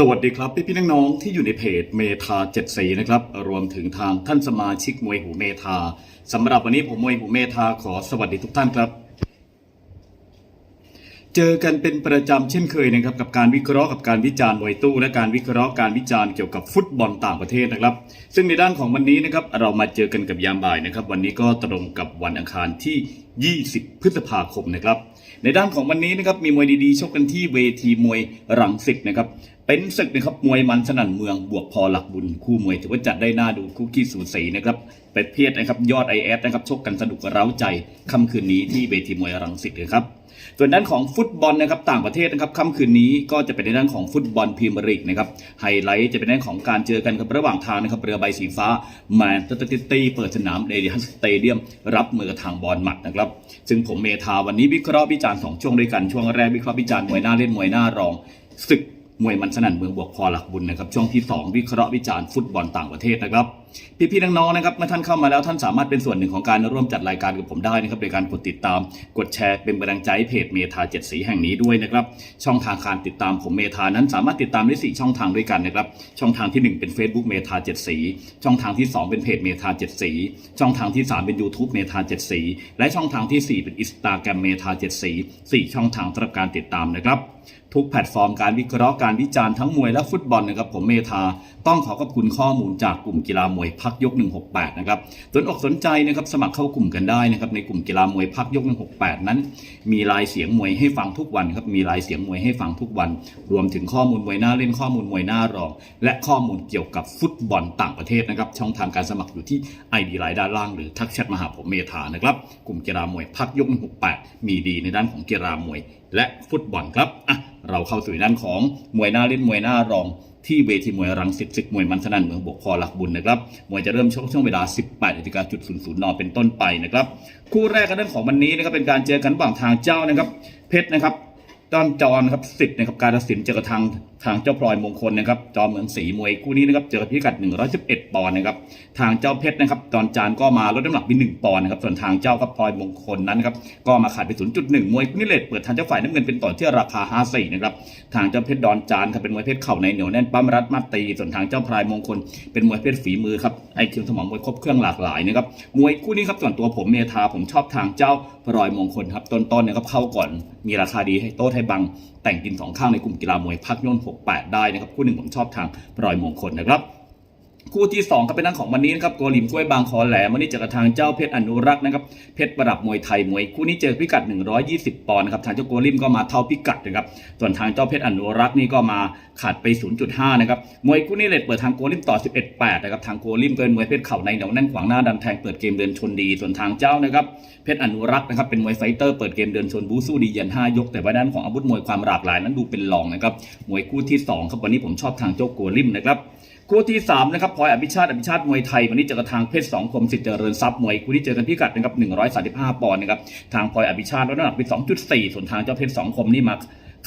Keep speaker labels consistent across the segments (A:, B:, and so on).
A: สวัสดีครับพี่พี่น้องๆที่อยู่ในเพจเมทาเจ็ดสีนะครับรวมถึงทางท่านสมาชิกมวยหูเมทาสำหรับวันนี้ผมมวยหูเมทาขอสวัสดีทุกท่านครับ เจอกันเป็นประจำเช่นเคยนะครับกับการวิเคราะห์กับการวิจารณ์มวยตู้ และการวิเคราะห์การวิจารณ์เกี่ยวกับฟุตบอลต่างประเทศนะครับ ซึ่งในด้านของวันนี้นะครับเรามาเจอกันกับยามบ่ายนะครับ วันนี้ก็ตรงกับวันอังคารที่ 20 พฤษภาคมนะครับในด้านของวันนี้นะครับมีมวยดีๆชกกันที่เวทีมวยรังสิตนะครับ เป็นศึกนะครับมวยมันสนั่นเมืองบวกพอหลักบุญคู่มวยถือว่าจัดได้น่าดูคู่ขี้สูสีนะครับเป็นเพศนะครับยอดไอเอสนะครับชกกันสนุกเร้าใจค่ำคืนนี้ที่เวทีมวยรังสิตนะครับส่วนด้านของฟุตบอลนะครับต่างประเทศนะครับค่ำคืนนี้ก็จะเป็นในด้านของฟุตบอลพรีเมียร์ลีกนะครับไฮไลท์จะเป็นในด้านของการเจอกันครับระหว่างทางนะครับเรือใบสีฟ้าแมนเตอร์ซิตี้เปิดสนามเดดิฮันสเตเดียมรับมือกทางบอลหมัดนะครับซึ่งผมเมธาวันนี้วิเคราะห์วิจารณ์สองช่วงด้วยกันช่วงแรกวิเคราะห์วิจารณ์มวยหน้าเล่นมวยหน้ารองศึก มวยมันสนั่นเมืองบวกพอหลักบุญนะครับช่วงที่ 2 วิเคราะห์วิจารณ์ฟุตบอลต่างประเทศนะครับพี่ๆน้องๆนะครับเมื่อท่านเข้ามาแล้วท่านสามารถเป็นส่วนหนึ่งของการร่วมจัดรายการกับผมได้นะครับโดยการกดติดตามกดแชร์เป็นกำลังใจให้เพจเมธาเจ็ดสีแห่งนี้ด้วยนะครับช่องทางการติดตามผมเมธานั้นสามารถติดตามได้สี่ช่องทางด้วยกันนะครับช่องทางที่หนึ่งเป็น Facebook เมธาเจ็ดสีช่องทางที่สองเป็นเพจเมธาเจ็ดสีช่องทางที่สามเป็น YouTube เมธาเจ็ดสีและช่องทางที่สี่เป็นอินสตาแกรมเมธาเจ็ดสีสี่ช่องทางสำหรับการติดตามนะครับทุกแพลตฟอร์มการวิเคราะห์การวิจารณ์ทั้งมวยและฟุตบอลนะครับผมเมธาต้องขอขอบคุณข้อมูลจากกลุ่มกีฬามวยพักยก 168 นะครับสนอกสนใจนะครับสมัครเข้ากลุ่มกันได้นะครับในกลุ่มกีฬามวยพักยก 168 นั้น มีรายเสียงมวยให้ฟังทุกวันครับมีรายเสียงมวยให้ฟังทุกวัน รวมถึงข้อมูลมวยหน้าเล่นข้อมูลมวยหน้ารอง และข้อมูลเกี่ยวกับฟุตบอลต่างประเทศนะครับช่องทางการสมัครอยู่ที่ไอดีไลน์ด้านล่างหรือทักแชทมาหาผมเมธานะครับกลุ่มกีฬามวยพักยก 168 มีดีในด้านของกีฬามวย และฟุตบอลครับอะเราเข้าสู่ด้านของมวยหน้าเล่นมวยหน้ารอง ที่เวทีมวยรังสิตศึกมวยมันสนั่นเมืองบกคอหลักบุญนะครับ มวยจะเริ่มชกช่วงเวลา 18นาฬิกาจุดศูนย์ศูนย์นเป็นต้นไปนะครับ คู่แรกกันเรื่องของวันนี้นะครับเป็นการเจอกันระหว่างทางเจ้านะครับ เพชรนะครับ ต้อนจอนครับสิทธิ์นะครับการตัดสินเจอกับทางทางเจ้าพลอยมงคลนะครับ จอมเหมืองศรีมวยคู่นี้นะครับเจอกับพิกัด 111 ปอนด์นะครับทางเจ้าเพชรนะครับตอนจานก็มาลดน้ำหนักไป1ปอนด์นะครับส่วนทางเจ้าครับพลอยมงคลนั้นนะครับก็มาขาดไป 0.1 มวยคู่นี้เลทเปิดทางเจ้าฝ่ายน้ำเงินเป็นต่อที่ราคา 54 นะครับทางเจ้าเพชรดอนจานครับเป็นมวยเพชรเข่าในเหนียวแน่นปั้มรัดมัดตีส่วนทางเจ้าพลายมงคล เป็นมวยเพชรฝีมือครับไอคิวสมองมวยครบเครื่องหลากหลายนะครับมวยคู่นี้ครับส่วนตัวผมเมธาผมชอบทางเจ้าพลอยมงคลครับต้นๆเนี่ยครับเข้าก่อนมีราคาดีให้โต๊ะให้บัง แต่งกินสองข้างในกลุ่มกีฬามวยพักย่น68 ได้นะครับคู่หนึ่งผมชอบทางรอยมงคลนะครับ คู่ที่ 2 ก็เป็นนั่งของวันนี้นะครับโกลิมกล้วยบางคอแหลมวันนี้เจอกับทางเจ้าเพชรอนุรักษ์นะครับเพชรประดับมวยไทยมวยคู่นี้เจอพิกัด 120 ปอนด์นะครับทางเจ้าโกลิมก็มาเท่าพิกัดนะครับส่วนทางเจ้าเพชรอนุรักษ์นี่ก็มาขาดไป 0.5 นะครับมวยคู่นี้เลทเปิดทางโกลิมต่อ 11-8 นะครับทางโกลิมเป็นมวยเพชรเข่าในเหนียวแน่นขวางหน้าดันแทงเปิดเกมเดินชนดีส่วนทางเจ้านะครับเพชรอนุรักษ์นะครับเป็นมวยไฟเตอร์เปิดเกมเดินชนบูสู้ดีเย็น5ยก แต่ว่าด้านของอาวุธมวยความหลากหลายนั้นดูเป็นรองนะครับมวยคู่ที่สองครับวันนี้ผมชอบทางเจ้าโกลิมนะครับ คู่ที่3นะครับพลอยอภิชาติอภิชาติมวยไทยวันนี้เจอกับทางเพชรสองคมสิทธิ์เจริญทรัพย์มวยคู่ที่เจอกันพิกัดนะครับ135 ปอนด์นะครับทางพลอยอภิชาติลดน้ำหนักไป2.4 ส่วนทางเจ้าเพชรสองคมนี่มา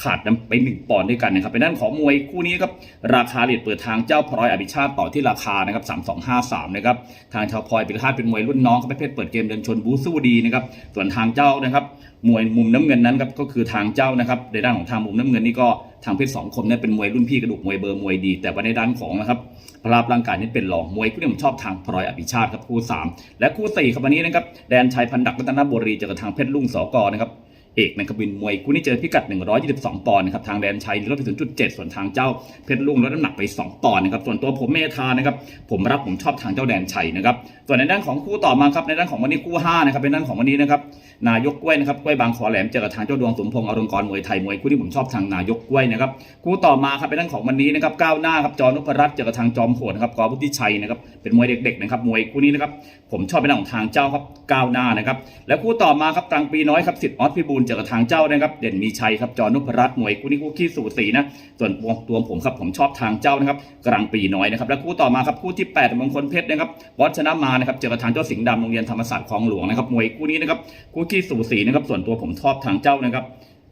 A: ขาดไป 1 ปอนด์ด้วยกันนะครับเป็นด้านของมวยคู่นี้ครับราคาเลทเปิดทางเจ้าพลอยอภิชาติต่อที่ราคานะครับ3253นะครับทางชาวพลอยอภิชาติเป็นมวยรุ่นน้องครับเพชรเปิดเกมเดินชนบูสู้ดีนะครับส่วนทางเจ้านะครับมวยมุมน้ำเงินนั้นครับก็คือทางเจ้านะครับในด้านของทางมุมน้ำเงินนี่ก็ทางเพชรสองคมเนี่ยเป็นมวยรุ่นพี่กระดูกมวยเบอร์มวยดี แต่ว่าในด้านของนะครับพลาพร่างกายนี่เป็นรองมวยคู่นี้ผมชอบทางพลอยอภิชาติครับคู่ 3 และคู่4ครับวันนี้นะครับแดนชัยพันดักรัตนบุรีเจอกับทางเพชรลุ่งสอกอนะครับ เอกในกบินมวยคู่นี้เจอพิกัด 122 ปอนด์นะครับทางแดนชัยลดไปถึงจุด7ส่วนทางเจ้าเพชรลุงลดน้ำหนักไป 2 ปอนด์นะครับส่วนตัวผมเมธานะครับผมรับผมชอบทางเจ้าแดนชัยนะครับส่วนในด้านของคู่ต่อมาครับในด้านของวันนี้คู่5นะครับเป็นด้านของวันนี้นะครับ นายกกล้วยนะครับกล้วยบางขอแหลมเจอกับทางเจ้าดวงสมพงษ์อรุณกรมวยไทยมวยคู่นี้ผมชอบทางนายกกล้วยนะครับคู่ต่อมาครับเป็นด้านของวันนี้นะครับก้าวหน้าครับจอนุพรัตน์เจอกับทางจอมโหดนะครับกอพุทธิชัยนะครับเป็นมวยเด็กๆนะครับมวยคู่นี้นะครับผมชอบเป็นด้านของทางเจ้าครับก้าวหน้านะครับและคู่ต่อมาครับกลางปีน้อยครับสิทธิ์ออสพิบูลเจอกับทางเจ้านะครับเด่นมีชัยครับจอนุพรัตน์มวยคู่นี้คู่ขี้สูสีนะส่วนตัวผมครับผมชอบทางเจ้านะครับกลางปีน้อยนะครับและคู่ต่อมาครับคู่ที่8มงคลเพชรนะครับวัชนะมานะครับเจอกับทางเจ้าสิงห์ดำโรงเรียนธรรมศาสตร์คลองหลวงนะครับมวยคู่นี้นะครับคู่ขี้สูสีนะครับส่วนตัวผมชอบทางเจ้านะครับ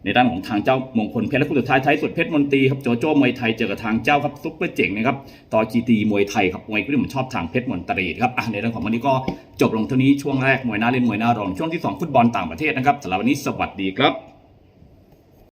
A: ในด้านของทางเจ้ามงคลเพชรและคู่สุดท้ายท้ายสุดเพชรมนตรีครับโจโจ้มวยไทยเจอกับทางเจ้าครับซุปเปอร์เจ๋งนะครับต่อจีตีมวยไทยครับมวยที่ผมชอบทางเพชรมนตรีครับในเรื่องของวันนี้ก็จบลงเท่านี้ช่วงแรกมวยหน้าเล่นมวยหน้ารองช่วงที่สองฟุตบอลต่างประเทศนะครับสำหรับวันนี้สวัสดีครับ